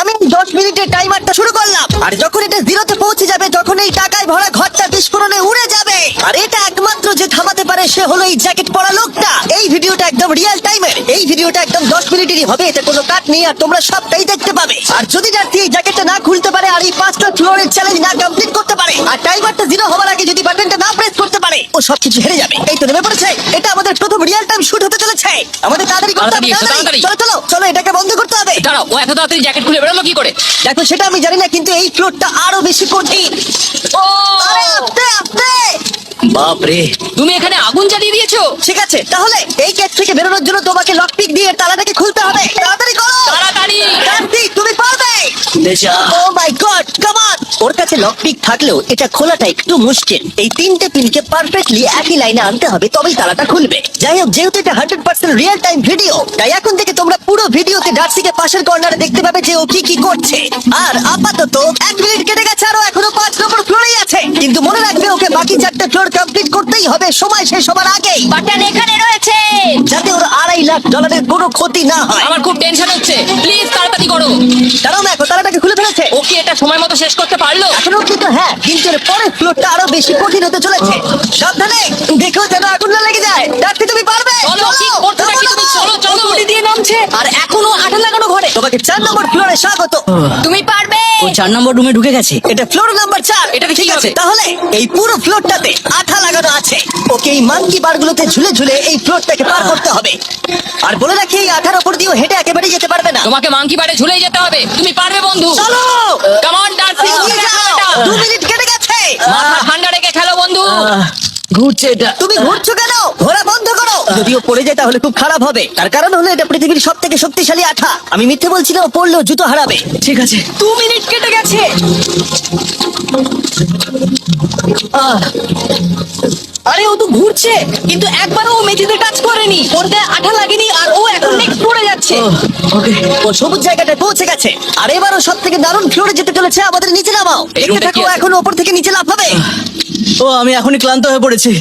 আমি দশ মিনিটের টাইমারটা শুরু করলাম। আর যখন এটা জিরোতে পৌঁছে যাবে, তখন এই টাকায় ভরা ঘরটা বিস্ফোরণে উড়ে যাবে। আর এটা একমাত্র যে থামাতে পারে, সে হলো এই জ্যাকেট পরা লোকটা। এই ভিডিওটা একদম রিয়েল টাইমের এই ভিডিওটা একদম দশ মিনিটেরই হবে, এতে কোনো কাট নেই, আর তোমরা সবটাই দেখতে পাবে। আর যদি যাত্রী এই জ্যাকেটটা না খুলতে পারে, আর এই পাঁচটা ফ্লোরের চ্যালেঞ্জ না কমপ্লিট করতে পারে, আর টাইমারটা জিরো হওয়ার আগে যদি বাটনটা না প্রেস করতে পারে, ও সবকিছু হেরে যাবে। এই তো নেমে পড়েছে। এটা আমাদের প্রথম রিয়েল টাইম শুট আমাদের তাড়াতাড়ি করতে হবে তাড়াতাড়ি এসো, তাড়াতাড়ি। তাড়াতাড়ি। চলো চলো চলো এটাকে বন্ধ করতে হবে। দাঁড়াও ও এত তাড়াতাড়ি জ্যাকেট খুলে বেরোলো কি করে? দেখো সেটা আমি জানি না কিন্তু এই ফ্লোরটা আরও বেশি কঠিন। ও! আরে আস্তে আস্তে! বাপরে তুমি এখানে আগুন জ্বালিয়ে দিয়েছ? ঠিক আছে তাহলে এই গেট থেকে বেরোনোর জন্য তোমাকে লকপিক দিয়ে তালাটাকে খুলতে হবে। তাড়াতাড়ি করো! তাড়াতাড়ি! তুমি পারবে! ও মাই গড কাম অন ওর কাছে লকপিক থাকলেও এটা খোলাটা একটু মুশকিল। এই তিনটে পিনকে পারফেক্টলি একই লাইনে আনতে হবে তবেই তালাটা খুলবে। যাই হোক যেহেতু এটা hundred percent real time video তাই এখন থেকে তোমরা পুরো ভিডিওতে ডার্সিকে পাশের কর্নারে দেখতে পাবে যে ও কি কি করছে। আর আপাতত এক মিনিট কেটে গেছে আরও এখনও পাঁচ নম্বর ফ্লোরেই আছে। কিন্তু মনে রাখবে ওকে বাকি চারটে ফ্লোর কমপ্লিট করতেই হবে সময় শেষ হবার আগেই। বাটন এখানে রয়েছে। যাতে ওর আড়াই লাখ ডলারের কোনো ক্ষতি না হয়। আমার খুব টেনশন হচ্ছে। প্লিজ তাড়াতাড়ি করো। দাঁড়াও দেখো তালাটাকে খুলে ফেলেছে ও কি এটা সময় মতো শেষ করতে পারল? এখনও অব্দি তো হ্যাঁ কিন্তু এর পরের ফ্লোরটা আরও বেশি কঠিন হতে চলেছে। সাবধানে দেখো যেন আগুন না লেগে যায়। ডাকতে তুমি পারবে? চলো কি করতে থাকি তুমি চলো চলো। গুলি দিয়ে নামছে। আর এখনও আঠা লাগানো ঘরে। তোমাকে চার নম্বর ফ্লোরে স্বাগত। তুমি পারবে? ও চার নম্বর রুমে ঢুকে গেছে। এটা ফ্লোর নাম্বার চার। এটাকে ঠিক আছে তাহলে এই পুরো ফ্লোরটাতে আঠা লাগানো আছে। ওকে এই মাঙ্কি বারগুলোতে ঝুলে ঝুলে এই ফ্লোরটাকে পার করতে হবে। আর বলে রাখি এই আঠার উপর দিয়েও হেঁটে একেবারে যেতে পারবে না। তোমাকে মাংকি বারে ঝুলেই যেতে হবে। তুমি পারবে বন্ধু। চলো! কাম অন ডার্সি দু মিনিট কেটে গেছে। মাথা ঠান্ডা রেখে খেলো বন্ধু। ঘুরছে এটা। তুমি ঘুরছো কেন? ঘোরা বন্ধ করো। যদিও পড়ে যায় তাহলে খুব খারাপ হবে। তার কারণ হলো এটা পৃথিবীর সব থেকে শক্তিশালী আঠা। আমি মিথ্যে বলছি না ও পড়লেও জুতো হারাবে। ঠিক আছে। দু মিনিট কেটে গেছে। আহ, আরে ও তো ঘুরছে কিন্তু একবারও ও মেঝেতে টাচ করেনি। ওর গায়ে আঠা লাগেনি আর ও এখন নেক্সট পড়ে যাচ্ছে। ওকে। ও সবুজ জায়গাটায় পৌঁছে গেছে। আর এবারও সব থেকে দারুণ ফ্লোরে যেতে চলেছে আমাদের নিচে নামাও। দেখতে থাকো আছে? এখন ওপর থেকে নিচে লাফাবে। ও আমি এখনই ক্লান্ত হয়ে পড়েছি।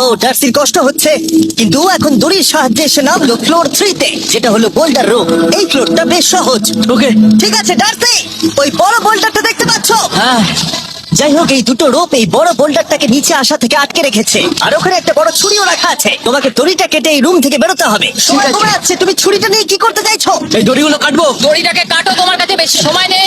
ও জার্সির কষ্ট হচ্ছে। কিন্তু ও এখন দড়ির সাহায্যে এসে নামলো ফ্লোর থ্রিতে যেটা হলো বোল্ডার রুম। এই ফ্লোরটা বেশ সহজ। ওকে। ঠিক আছে ডার্সি ওই বড় বোল্ডারটা দেখতে পাচ্ছ? হ্যাঁ। যাই হোক এই দুটো রোপ এই বড় বোল্ডারটাকে নিচে আসা থেকে আটকে রেখেছে। আর ওখানে একটা বড় ছুরিও রাখা আছে। তোমাকে দড়িটা কেটে এই রুম থেকে বেরোতে হবে। সময় আছে। কমে যাচ্ছে তুমি ছুরিটা নিয়ে কি করতে চাইছো? এই দড়িগুলো কাটবো। দড়িটাকে কাটো তোমার কাছে বেশি সময় নেই।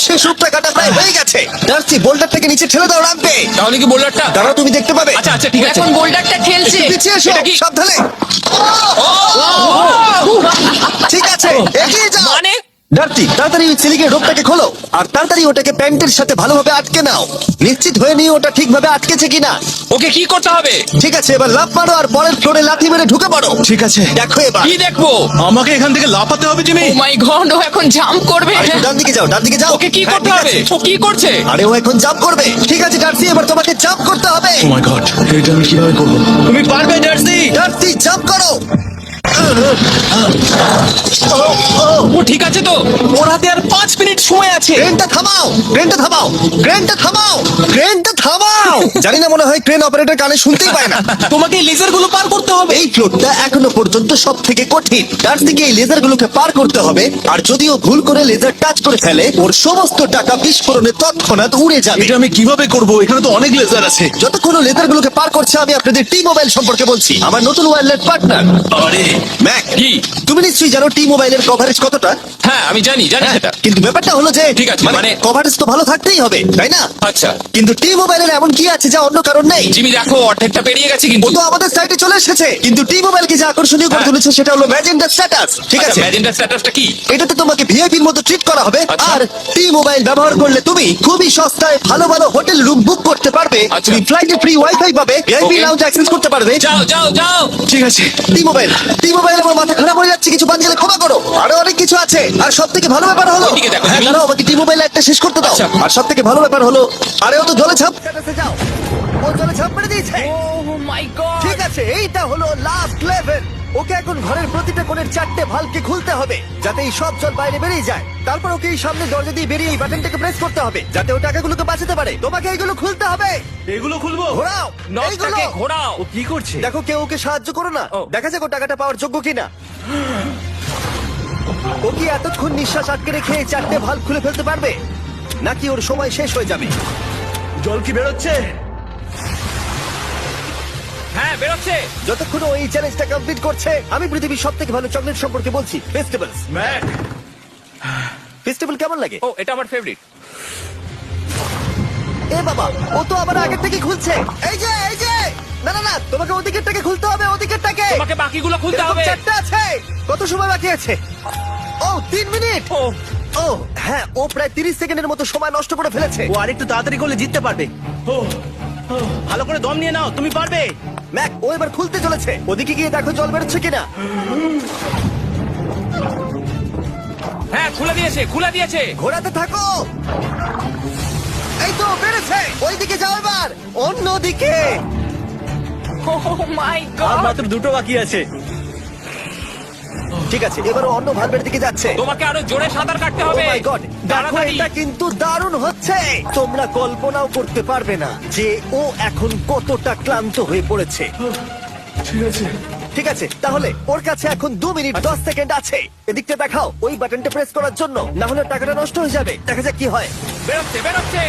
শেষ রূপটা কাটা প্রায় হয়ে গেছে ডার্সি বোল্ডারটাকে নিচে ঠেলে দাও রাখবে তাহলে কি বোল্ডারটা দাঁড়াও তুমি দেখতে পাবে আচ্ছা আচ্ছা ঠিক আছে এখন বোল্ডারটা খেলছে পিছিয়ে এসো এটা কি? সাবধানে ঠিক আছে এগিয়ে যাও মানে ডার্টি তাড়াতাড়ি ওই সিলিকের রোপটাকে খোলো আর তাড়াতাড়ি ওটাকে প্যান্টের সাথে ভালোভাবে আটকে নাও। নিশ্চিত হয়ে নিয়ে ওটা ঠিকভাবে আটকেছে কিনা। ওকে কি করতে হবে? ঠিক আছে এবার লাফ মারো আর পরের ফ্লোরে লাথি মেরে ঢুকে পড়ো। ঠিক আছে। দেখো এবার। কি দেখব? আমাকে এখান থেকে লাফাতে হবে জিমি? ও মাই গড ও এখন জাম্প করবে। আর একটু ডান দিকে যাও ডান দিকে যাও। ওকে কি হ্যাঁ, করতে ঠিক হবে আছে। ও কি করছে? আরে ও এখন জাম্প করবে। ঠিক আছে ডার্সি এবার তোমাকে জাম্প করতে হবে। ও মাই গড এটা আমি কীভাবে করব? তুমি পারবে জার্সি ডার্সি জাম্প করো। ও ঠিক আছে তো। ওর হাতে আর পাঁচ মিনিট সময় আছে। ক্রেনটা থামাও ক্রেনটা থামাও ক্রেনটা থামাও ক্রেনটা থামাও। জানি না মনে হয় ক্রেন অপারেটর কানে শুনতেই পায় না। তোমাকে লেজারগুলো পার করতে হবে। এই ফ্লোরটা এখনও পর্যন্ত সব থেকে কঠিন। তার থেকে এই লেজার গুলোকে পার করতে হবে আর যদিও ভুল করে লেজার টাচ করে ফেলে ওর সমস্ত টাকা বিস্ফোরণে তৎক্ষণাৎ উড়ে যাবে। এটা আমি কীভাবে করব? এখানে তো অনেক লেজার আছে। যতক্ষণ ও লেজার গুলোকে পার করছে আমি আপনাদের টি মোবাইল সম্পর্কে বলছি আমার নতুন ওয়্যারলেস পার্টনার আরে ম্যাক কি? তুমি নিশ্চয়ই জানো টি মোবাইলের কভারেজ কতটা? হ্যাঁ আমি জানি জানি হ্যাঁ, সেটা। কিন্তু ব্যাপারটা হলো যে ঠিক আছে, মানে- কভারেজ তো ভালো থাকতেই হবে তাই না? আচ্ছা। কিন্তু টি মোবাইলের এমন কি আছে যা অন্য কারণ নেই? জিমি দেখো অর্ধেকটা পেরিয়ে গেছে ও কিন্তু তো আমাদের সাইটে চলে এসেছে কিন্তু টি মোবাইলকে যে আকর্ষণীয় করে হ্যাঁ। তুলেছে সেটা হলো ম্যাজেন্ডা স্ট্যাটাস ঠিক আছে? ম্যাজেন্ডা স্ট্যাটাসটা কি? এটাতে তোমাকে ভিআইপির মতো ট্রিট করা হবে আচ্ছা। আর টি মোবাইল ব্যবহার করলে তুমি খুবই সস্তায় ভালো ভালো হোটেল রুম বুক করতে পারবে আচ্ছা। তুমি ফ্লাইটে ফ্রি ওয়াইফাই পাবে ভিআইপি Okay. লাউঞ্জ অ্যাক্সেস করতে পারবে। যাও যাও যাও। ঠিক আছে টি মোবাইল টি মোবাইল আমার মাথা খারাপ হয়ে যাচ্ছে কিছু বাঞ্জালে ক্ষমা করো আরও অনেক কিছু আছে আর সব থেকে ভালো ব্যাপার হলো ওইদিকে দেখো, হ্যাঁ তুমি। দাঁড়াও আমাকে টি মোবাইল একটা শেষ করতে দাও আচ্ছা। আর সব থেকে ভালো ব্যাপার হলো আরে ও তো জলে ছাপ যাও ও জলে ঝাঁপ মেরে দিয়েছে। মাই গড ঠিক আছে এইটা হলো লাস্ট লেভেল ওকে এখন ঘরের প্রতিটা কোণের চারটে ভালকে খুলতে হবে যাতে এই সব জল বাইরে বেরিয়ে যায়। তারপর ওকে এই সামনে দরজা দিয়ে বেরিয়ে এই বাটনটাকে প্রেস করতে হবে যাতে ও টাকাগুলোকে বাঁচাতে পারে। তোমাকে এইগুলো খুলতে হবে। এগুলো খুলবো? ঘোরাও এইগুলো। নটটাকে ঘোরাও। ও কি করছে? দেখো কেউ ওকে সাহায্য করো না। ও। দেখা যাক ও টাকাটা পাওয়ার যোগ্য কিনা। ও কি এতক্ষণ নিঃশ্বাস আটকে রেখে এই চারটে ভালো খুলে ফেলতে পারবে? নাকি ওর সময় শেষ হয়ে যাবে? জল কি বেরোচ্ছে? হ্যাঁ বেরোচ্ছে। যতক্ষণ ও এই চ্যালেঞ্জটা কমপ্লিট করছে আমি পৃথিবীর সব থেকে ভালো চকলেট সম্পর্কে বলছি। Festivals Mac. ফেস্টিভ্যাল কেমন লাগে? ও এটা আমার ফেভারিট এ বাবা ও তো আবার আগের থেকে খুলছে। এই যে এই যে! না না না তোমাকে ওদিকেরটাকে খুলতে হবে ওদিকেরটাকে। তোমাকে বাকিগুলো খুলতে এরকম হবে। চারটে আছে। কত সময় বাকি আছে? ও তিন মিনিট! ও। ও হ্যাঁ ও প্রায় তিরিশ সেকেন্ডের মতো সময় নষ্ট করে ফেলেছে। ও আরেকটু তাড়াতাড়ি করলে জিততে পারবে। ও ও, ভালো করে দম নিয়ে নাও তুমি পারবে। ম্যাক ও এবার খুলতে চলেছে। ওদিকে গিয়ে দেখো জল বেরোচ্ছে কিনা। হ্যাঁ খুলে দিয়েছে খুলে দিয়েছে। ঘোরাতে থাকো। এই তো বেড়েছে। ওইদিকে যাও এবার। অন্যদিকে। ও মাই গড মাত্র দুটো বাকি আছে। ঠিক আছে এবার ও অন্য ভালভের দিকে যাচ্ছে। তোমাকে আরও জোরে সাঁতার কাটতে হবে। মাই গড দেখো তাড়াতাড়ি এটা কিন্তু দারুণ হচ্ছে। তোমরা কল্পনাও করতে পারবে না যে ও এখন কতটা ক্লান্ত হয়ে পড়েছে। ঠিক আছে। ঠিক আছে তাহলে ওর কাছে এখন দু মিনিট দশ সেকেন্ড আছে। এদিকটা দেখাও ওই বাটনটা প্রেস করার জন্য। না হলে টাকাটা নষ্ট হয়ে যাবে। দেখা যাক কি হয়। বেরোচ্ছে বেরোচ্ছে।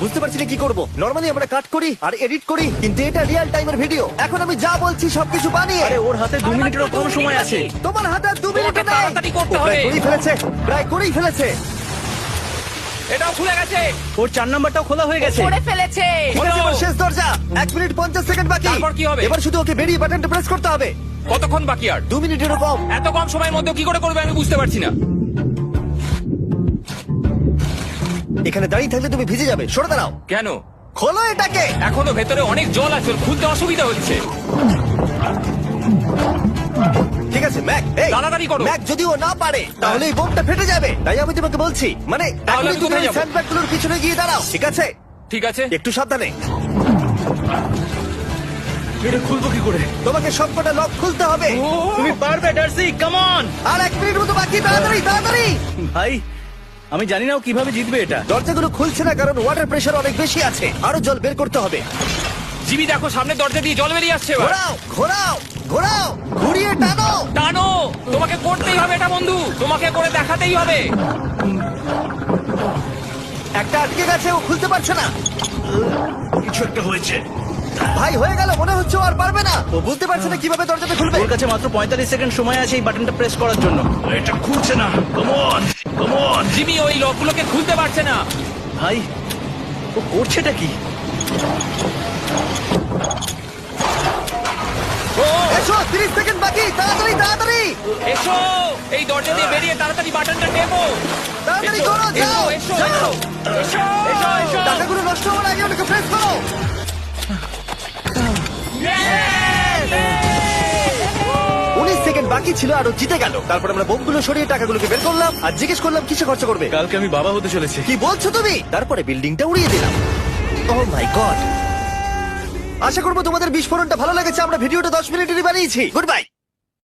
বুঝতে পারছি না কি করব? নর্মালি আমরা কাট করি আর এডিট করি কিন্তু এটা রিয়েল টাইমের ভিডিও এখন আমি যা বলছি সবকিছু বানিয়ে আরে ওর হাতে দু মিনিটেরও কম সময় আছে। তোমার হাতে আর দু মিনিট তোমাকে তাড়াতাড়ি করতে হবে। করেই ফেলেছে প্রায় করেই ফেলেছে। এটাও খুলে গেছে। ওর চার নাম্বারটাও খোলা হয়ে গেছে। করে ফেলেছে। ঠিক আছে, এবার শেষ দরজা এক মিনিট পঞ্চাশ সেকেন্ড বাকি। তারপর কি হবে? এবার শুধু ওকে বেরিয়ে বাটনটা প্রেস করতে হবে। কতক্ষণ বাকি আর? দু মিনিটেরও কম। এত কম সময়ের মধ্যে কি করে করবে আমি বুঝতে পারছি না। এখানে দাঁড়িয়ে থাকলে তুমি ভিজে যাবে। সরে দাঁড়াও। কেন? খোলো এটাকে। এখনও ভেতরে অনেক জল আছে ওর খুলতে অসুবিধা হচ্ছে। ঠিক আছে ম্যাক এই তাড়াতাড়ি করো। ম্যাক যদি ও না পারে তাহলে এই বোমটা ফেটে যাবে। তাই আমি তোমাকে বলছি মানে তাহলে আমি তুমি কোথায় যাব? স্যান্ডব্যাগগুলোর পিছনে গিয়ে দাঁড়াও ঠিক আছে? ঠিক আছে। একটু সাবধানে। এটা খুলবো কি করে? তোমাকে সবকটা লক খুলতে হবে। তুমি পারবে ডার্সি কাম অন আর এক মিনিট মতো বাকি তাড়াতাড়ি তাড়াতাড়ি! ভাই আমি জানি না ও কীভাবে জিতবে এটা। দরজাগুলো খুলছে না কারণ ওয়াটার প্রেশার অনেক বেশি আছে। আরও জল বের করতে হবে। জিবি দেখো সামনে দরজা দিয়ে জল বেরিয়ে আসছে এবার। ঘোরাও ঘোরাও ঘোরাও ঘুরিয়ে টানো। টানো! তোমাকে করতেই হবে এটা বন্ধু। তোমাকে করে দেখাতেই হবে। একটা আটকে গেছে ও খুলতে পারছে না। কিছু একটা হয়েছে। ভাই হয়ে গেল মনে হচ্ছে ও আর পারবে না। ও বুঝতে পারছে না কীভাবে দরজাটা খুলবে। ওর কাছে মাত্র পঁয়তাল্লিশ সেকেন্ড সময় আছে এই বাটনটা প্রেস করার জন্য। এটা খুলছে না। কমন জিমি ওই লকগুলোকে খুলতে পারছে না। ভাই ও করছেটা কি? এসো 30 সেকেন্ড বাকি তাড়াতাড়ি তাড়াতাড়ি! এসো! এই দরজা দিয়ে বেরিয়ে তাড়াতাড়ি বাটনটা টেপো। তাড়াতাড়ি এসো, করো যাও এসো, এসো, এসো, এসো, এসো। টাকাগুলো নষ্ট হওয়ার আগে ওটাকে প্রেস করো। বাকি ছিল আরও ও জিতে গেল। তারপর আমরা বোমগুলো সরিয়ে টাকাগুলোকে বের করলাম আর জিজ্ঞেস করলাম কিসে খরচা করবে? কালকে আমি বাবা হতে চলেছি। কি বলছো তুমি? তারপরে বিল্ডিংটা উড়িয়ে দিলাম। ও মাই গড আশা করব তোমাদের বিস্ফোরণটা ভালো লেগেছে। আমরা ভিডিওটা দশ মিনিটেরই বানিয়েছি। Good bye